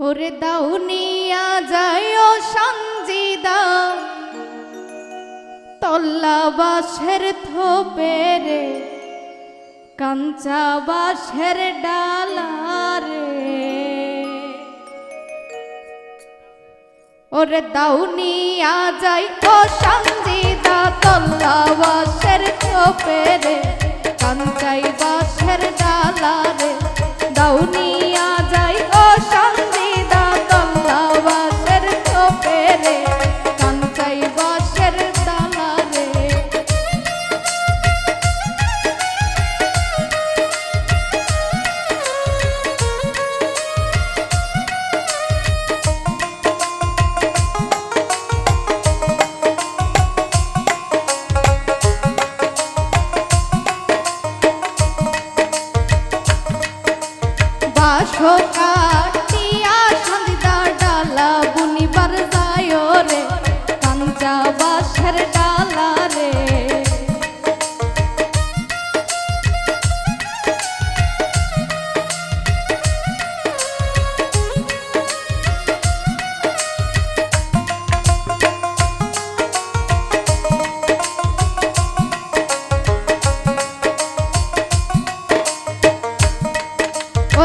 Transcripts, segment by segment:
ওরে দাউনিয়া যায় সঞ্জিদা। তল্লা বাসের থোপেরে কাঞ্চা বাসের ডালারে ওরে দাউনিয়া যাই ও সঞ্জিদা তল্লা বাসের থোপেরে কাঞ্চাই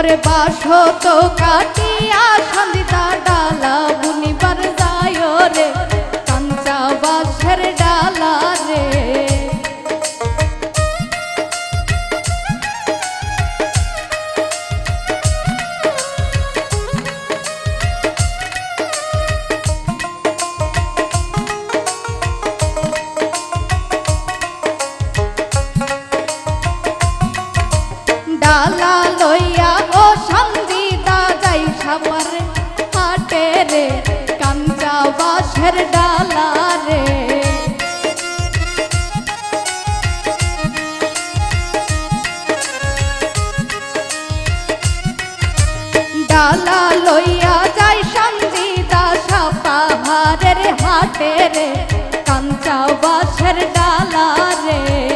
ওরে বাসো তো কাটিয়া সন্ধ্যা ডালা বাসের ডালা রে। ডালা লইয়া যাই সঞ্জিদা সাপাহারের হাটে রে। কাঞ্চা বাসের ডালা রে।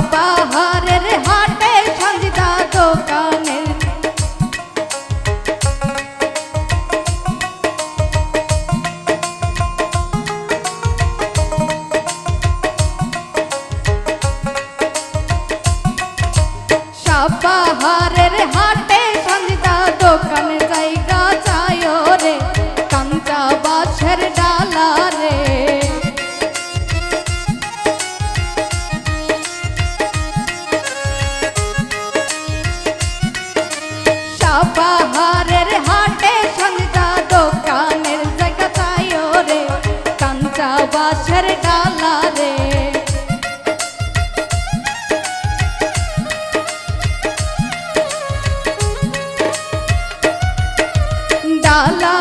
সাপাহারের সাপাহারের হাটে সঞ্জিদা দোকানের জায়গা চায় রে কাঞ্চা বাসের ডালা রে। ডালা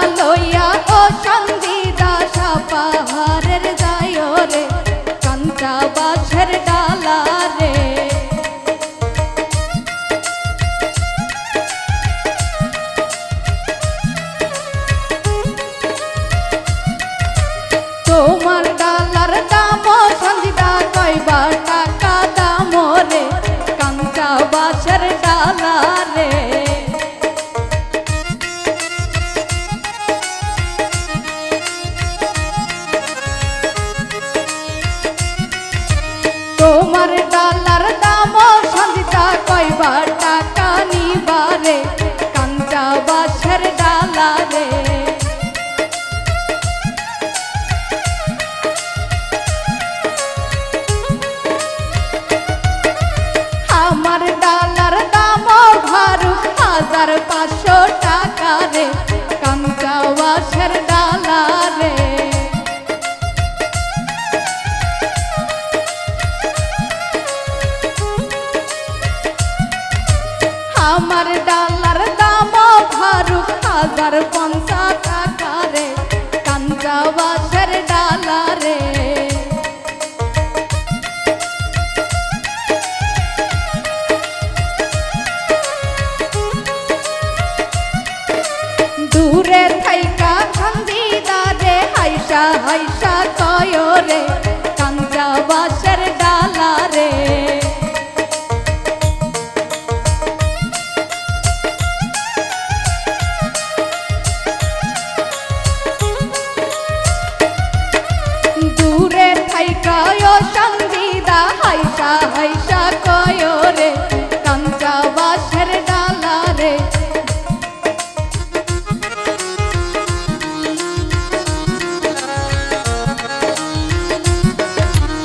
আমার ডালার দাম ফারুক হাজার পঞ্চা টাকা রে কাঞ্জাবাসের ডালা রে। দূরে থাইকা খান্দিদারে হাইসা হাইসা কয় রে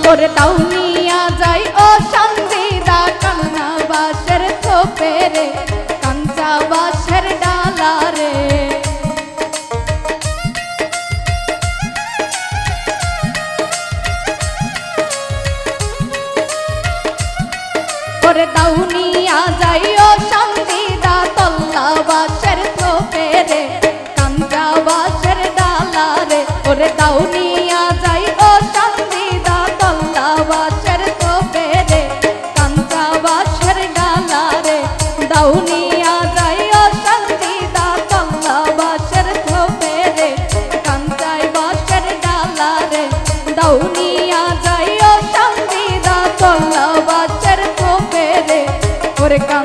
ওরে টাউনিয়া যাই ও সঙ্গীদা কান্না বাসের থোপে রে কাঞ্চা বাসের নিয়া যাইও শান্তি দা চল্লা বাচ্চার কোপে রে ওরে কাম